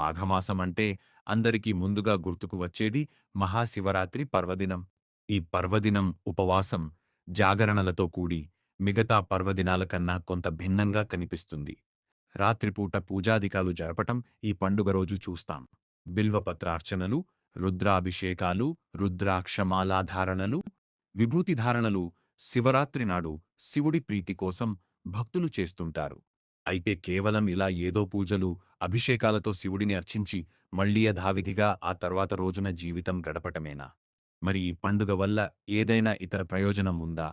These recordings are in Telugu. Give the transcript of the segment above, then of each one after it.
మాఘమాసం అంటే అందరికీ ముందుగా గుర్తుకు వచ్చేది మహాశివరాత్రి పర్వదినం. ఈ పర్వదినం ఉపవాసం జాగరణలతో కూడి మిగతా పర్వదినాల కన్నా కొంత భిన్నంగా కనిపిస్తుంది. రాత్రిపూట పూజాధికాలు జరపటం ఈ పండుగ రోజు చూస్తాం. బిల్వపత్రార్చనలు రుద్రాభిషేకాలు రుద్రాక్షమాలాధారణలు విభూతిధారణలు శివరాత్రి నాడు శివుడి ప్రీతి కోసం భక్తులు చేస్తుంటారు. అయితే కేవలం ఇలా ఏదో పూజలు అభిషేకాలతో శివుడిని అర్చించి మళ్ళీ యథావిధిగా ఆ తర్వాత రోజున జీవితం గడపటమేనా? మరి ఈ పండుగ వల్ల ఏదైనా ఇతర ప్రయోజనం ఉందా?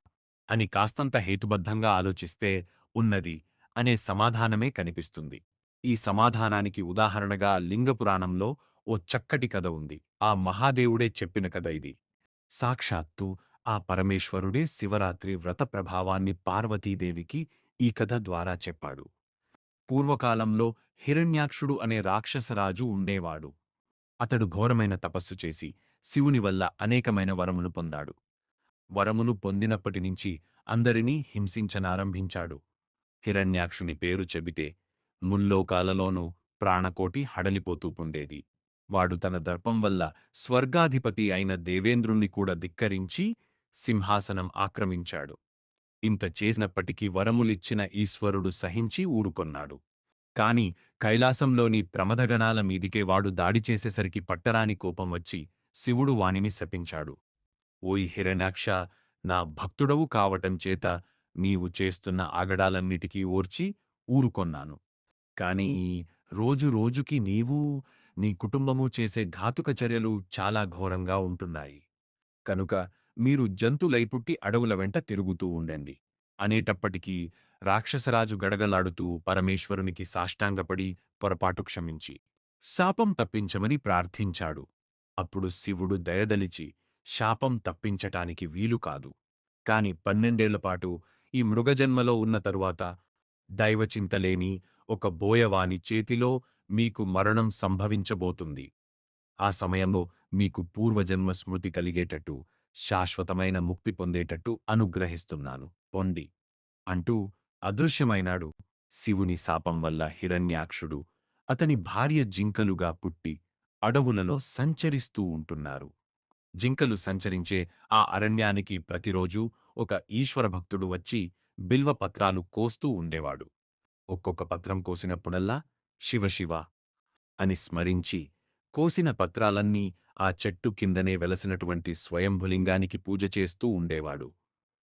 అని కాస్తంత హేతుబద్ధంగా ఆలోచిస్తే ఉన్నది అనే సమాధానమే కనిపిస్తుంది. ఈ సమాధానానికి ఉదాహరణగా లింగపురాణంలో ఓ చక్కటి కథ ఉంది. ఆ మహాదేవుడే చెప్పిన కథ ఇది. సాక్షాత్తు ఆ పరమేశ్వరుడే శివరాత్రి వ్రత ప్రభావాన్ని పార్వతీదేవికి ఈ కథ ద్వారా చెప్పాడు. పూర్వకాలంలో హిరణ్యాక్షుడు అనే రాక్షసరాజు ఉండేవాడు. అతడు ఘోరమైన తపస్సు చేసి శివుని వల్ల అనేకమైన వరములు పొందాడు. వరములు పొందినప్పటి నుంచి అందరినీ హింసించనారంభించాడు. హిరణ్యాక్షుని పేరు చెబితే ముల్లోకాలలోనూ ప్రాణకోటి హడలిపోతూ పొందేది. వాడు తన దర్పం వల్ల స్వర్గాధిపతి అయిన దేవేంద్రుణ్ణి కూడా ధిక్కరించి సింహాసనం ఆక్రమించాడు. ఇంత చేసినప్పటికీ వరములిచ్చిన ఈశ్వరుడు సహించి ఊరుకొన్నాడు. కాని కైలాసంలోని ప్రమదగణాల మీదికే వాడు దాడి చేసేసరికి పట్టరాని కోపం వచ్చి శివుడు వానిని శపించాడు. ఓయ్ హిరణాక్ష నా భక్తుడవు కావటం చేత నీవు చేస్తున్న ఆగడాలన్నిటికీ ఓర్చి ఊరుకొన్నాను. కాని రోజు రోజుకి నీవు నీ కుటుంబము చేసే ఘాతుక చర్యలు చాలా ఘోరంగా ఉంటున్నాయి. కనుక మీరు జంతులై పుట్టి అడవుల వెంట తిరుగుతూ ఉండండి. అనేటప్పటికీ రాక్షసరాజు గడగలాడుతూ పరమేశ్వరునికి సాష్టాంగపడి పొరపాటు క్షమించి శాపం తప్పించమని ప్రార్థించాడు. అప్పుడు శివుడు దయదలిచి శాపం తప్పించటానికి వీలు కాదు. కాని పన్నెండేళ్ళపాటు ఈ మృగజన్మలో ఉన్న తరువాత దైవచింతలేని ఒక బోయవాని చేతిలో మీకు మరణం సంభవించబోతుంది. ఆ సమయంలో మీకు పూర్వజన్మ స్మృతి కలిగేటట్టు శాశ్వతమైన ముక్తి పొందేటట్టు అనుగ్రహిస్తున్నాను. పొండి. అంటూ అదృశ్యమైనాడు శివుని శాపం వల్ల హిరణ్యాక్షుడు. అతని భార్య జింకలుగా పుట్టి అడవులలో సంచరిస్తూ ఉంటున్నారు. జింకలు సంచరించే ఆ అరణ్యానికి ప్రతిరోజూ ఒక ఈశ్వరభక్తుడు వచ్చి బిల్వపత్రాలు కోస్తూ ఉండేవాడు. ఒక్కొక్క పత్రం కోసినప్పుడల్లా శివశివ అని స్మరించి కోసిన పత్రాలన్నీ ఆ చెట్టు కిందనే వెలసినటువంటి స్వయంభులింగానికి పూజ చేస్తూ ఉండేవాడు.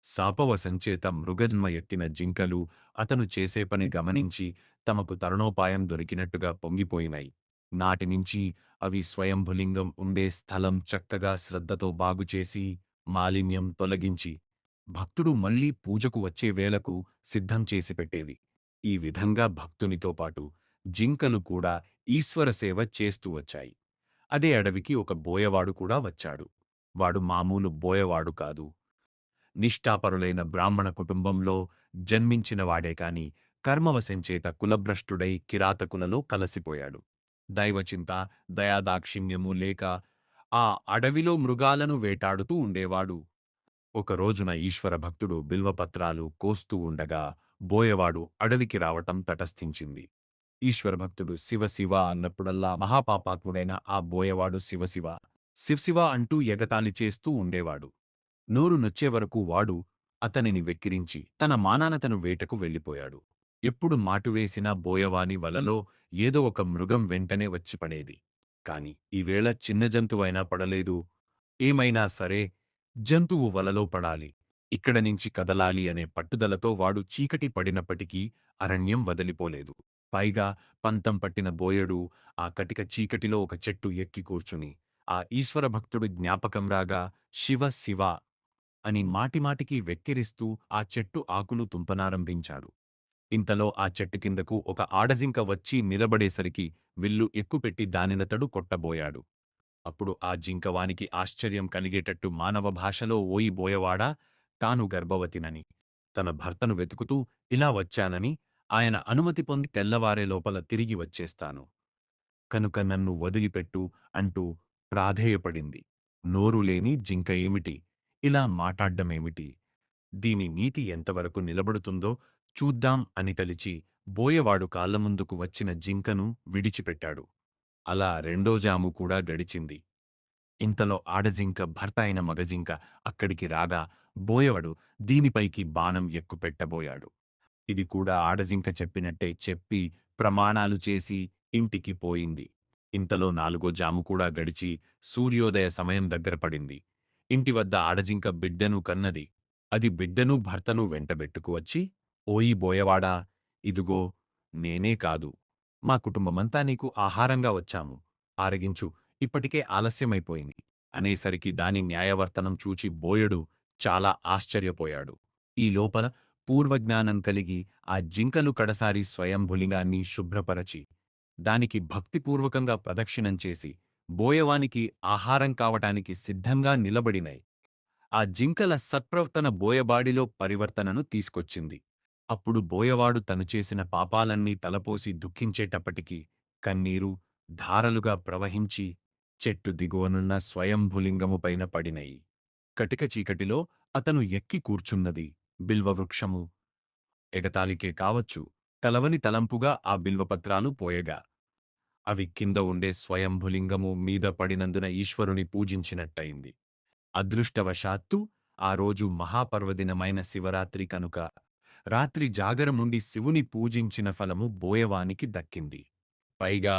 శాపవశంచేత మృగజన్మ ఎత్తిన జింకలు అతను చేసే పని గమనించి తమకు తరుణోపాయం దొరికినట్టుగా పొంగిపోయినాయి. నాటినుంచి అవి స్వయంభులింగం ఉండే స్థలం చక్కగా శ్రద్ధతో బాగుచేసి మాలిన్యం తొలగించి భక్తుడు మళ్ళీ పూజకు వచ్చే వేళకు సిద్ధం చేసి పెట్టేవి. ఈ విధంగా భక్తునితో పాటు జింకలు కూడా ఈశ్వర సేవ చేస్తూ వచ్చాయి. అదే అడవికి ఒక బోయవాడు కూడా వచ్చాడు. వాడు మామూలు బోయవాడు కాదు. నిష్ఠాపరులైన బ్రాహ్మణ కుటుంబంలో జన్మించినవాడే కాని కర్మవశంచేత కులభ్రష్టుడై కిరాతకులలో కలసిపోయాడు. దైవచింత దయాదాక్షిణ్యము లేక ఆ అడవిలో మృగాలను వేటాడుతూ ఉండేవాడు. ఒక రోజున ఈశ్వర భక్తుడు బిల్వపత్రాలు కోస్తూ ఉండగా బోయవాడు అడవికి రావటం తటస్థించింది. ఈశ్వర భక్తుడు శివశివ అన్నప్పుడల్లా మహాపాపాత్ముడైన ఆ బోయవాడు శివశివ శివశివ అంటూ ఎగతాళి చేస్తూ ఉండేవాడు. నోరు నొచ్చే వరకు వాడు అతనిని వెక్కిరించి తన మానానతను వేటకు వెళ్ళిపోయాడు. ఎప్పుడు మాటువేసినా బోయవాని వలలో ఏదో ఒక మృగం వెంటనే వచ్చి పడేది. కాని ఈవేళ చిన్న జంతువైనా పడలేదు. ఏమైనా సరే జంతువు వలలో పడాలి. ఇక్కడ నుంచి కదలాలి అనే పట్టుదలతో వాడు చీకటి పడినప్పటికీ అరణ్యం వదిలిపోలేదు. పైగా పంతం పట్టిన బోయడు ఆ కటిక చీకటిలో ఒక చెట్టు ఎక్కి కూర్చుని ఆ ఈశ్వర భక్తుడు జ్ఞాపకం రాగా శివ శివ అని మాటిమాటికి వెక్కిరిస్తూ ఆ చెట్టు ఆకులు తుంపనారంభించాడు. ఇంతలో ఆ చెట్టు కిందకు ఒక ఆడజింక వచ్చి నిలబడేసరికి విల్లు ఎక్కుపెట్టి దానినతడు కొట్టబోయాడు. అప్పుడు ఆ జింకవానికి ఆశ్చర్యం కలిగేటట్టు మానవ భాషలో ఓయి బోయవాడా తాను గర్భవతినని తన భర్తను వెతుకుతూ ఇలా వచ్చానని ఆయన అనుమతి పొంది తెల్లవారే లోపల తిరిగి వచ్చేస్తాను. కనుక నన్ను వదిలిపెట్టు అంటూ ప్రాధేయపడింది. నోరులేని జింక ఏమిటి? ఇలా మాటాడ్డమేమిటి దీని నీతి ఎంతవరకు నిలబడుతుందో చూద్దాం అని తలిచి బోయవాడు కాళ్ళ ముందుకు వచ్చిన జింకను విడిచిపెట్టాడు. అలా రెండో జాము కూడా గడిచింది. ఇంతలో ఆడజింక భర్త అయిన మగజింక అక్కడికి రాగా బోయవడు దీనిపైకి బాణం ఎక్కుపెట్టబోయాడు. ఇది కూడా ఆడజింక చెప్పినట్టే చెప్పి ప్రమాణాలు చేసి ఇంటికి పోయింది. ఇంతలో నాలుగో జాము కూడా గడిచి సూర్యోదయ సమయం దగ్గర పడింది. ఇంటి వద్ద ఆడజింక బిడ్డను కన్నది. అది బిడ్డను భర్తను వెంటబెట్టుకు వచ్చి ఓయి బోయవాడా ఇదుగో నేనే కాదు. మా కుటుంబమంతా నీకు ఆహారంగా వచ్చాము. ఆరగించు. ఇప్పటికే ఆలస్యమైపోయింది. అనేసరికి దాని న్యాయవర్తనం చూచి బోయడు చాలా ఆశ్చర్యపోయాడు. ఈ లోపల పూర్వజ్ఞానం కలిగి ఆ జింకలు కడసారి స్వయంభులింగాన్ని శుభ్రపరచి దానికి భక్తిపూర్వకంగా ప్రదక్షిణం చేసి బోయవానికి ఆహారం కావటానికి సిద్ధంగా నిలబడినాయి ఆ జింకల సత్ప్రవర్తన బోయబాడిలో పరివర్తనను తీసుకొచ్చింది. అప్పుడు బోయవాడు తను చేసిన పాపాలన్నీ తలపోసి దుఃఖించేటప్పటికీ కన్నీరు ధారలుగా ప్రవహించి చెట్టు దిగువనున్న స్వయంభులింగము పైన పడినయి కటిక చీకటిలో అతను ఎక్కి కూర్చున్నది. బిల్వవృక్షము ఎగతాళికే కావచ్చు. తలవని తలంపుగా ఆ బిల్వపత్రాలు పోయగా. అవి కింద ఉండే స్వయంభులింగము మీద పడినందున ఈశ్వరుని పూజించినట్టయింది. అదృష్టవశాత్తు ఆ రోజు మహాపర్వదినమైన శివరాత్రి కనుక రాత్రి జాగరం నుండి శివుని పూజించిన ఫలము బోయవానికి దక్కింది. పైగా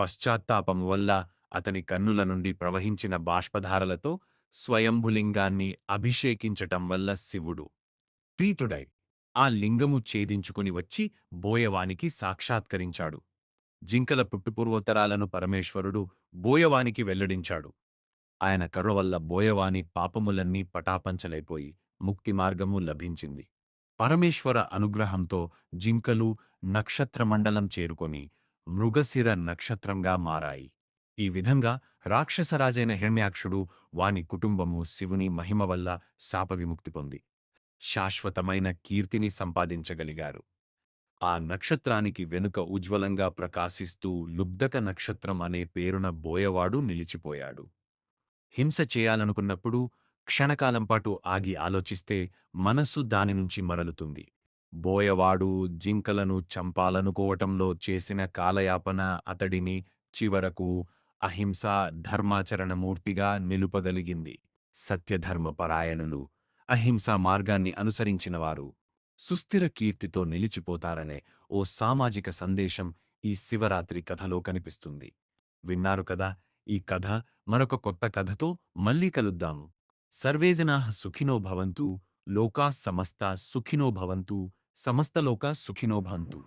పశ్చాత్తాపం వల్ల అతని కన్నుల నుండి ప్రవహించిన బాష్పధారలతో స్వయంభులింగాన్ని అభిషేకించటం వల్ల శివుడు ప్రీతుడై ఆ లింగము ఛేదించుకుని వచ్చి బోయవానికి సాక్షాత్కరించాడు. జింకల పుట్టుపూర్వోత్తరాలను పరమేశ్వరుడు బోయవానికి వెల్లడించాడు. ఆయన కర్ర వల్ల బోయవాని పాపములన్నీ పటాపంచలైపోయి ముక్తి మార్గము లభించింది. పరమేశ్వర అనుగ్రహంతో జింకలు నక్షత్రమండలం చేరుకొని మృగశిర నక్షత్రంగా మారాయి. ఈ విధంగా రాక్షసరాజైన హిరణ్యాక్షుడు వాని కుటుంబము శివుని మహిమ వల్ల శాపవిముక్తి పొంది శాశ్వతమైన కీర్తిని సంపాదించగలిగారు. ఆ నక్షత్రానికి వెనుక ఉజ్వలంగా ప్రకాశిస్తూ లుబ్ధక నక్షత్రం అనే పేరున బోయవాడు నిలిచిపోయాడు. హింస చేయాలనుకున్నప్పుడు క్షణకాలంపాటు ఆగి ఆలోచిస్తే మనస్సు దాని నుంచి మరలుతుంది. బోయవాడు జింకలను చంపాలనుకోవటంలో చేసిన కాలయాపన అతడిని చివరకు అహింస ధర్మాచరణమూర్తిగా నిలుపగలిగింది. సత్యధర్మపరాయణులు అహింసా మార్గాన్ని అనుసరించినవారు సుస్థిర కీర్తితో నిలిచిపోతారనే ఓ సామాజిక సందేశం ఈ శివరాత్రి కథలో కనిపిస్తుంది. విన్నారు కదా ఈ కథ మరొక కొత్త కథతో మళ్ళీ కలుద్దాము. సర్వేజనా సుఖినో భవంతు లోకా సమస్త సుఖినో భవంతు సమస్తలోకా సుఖినో భవంతు.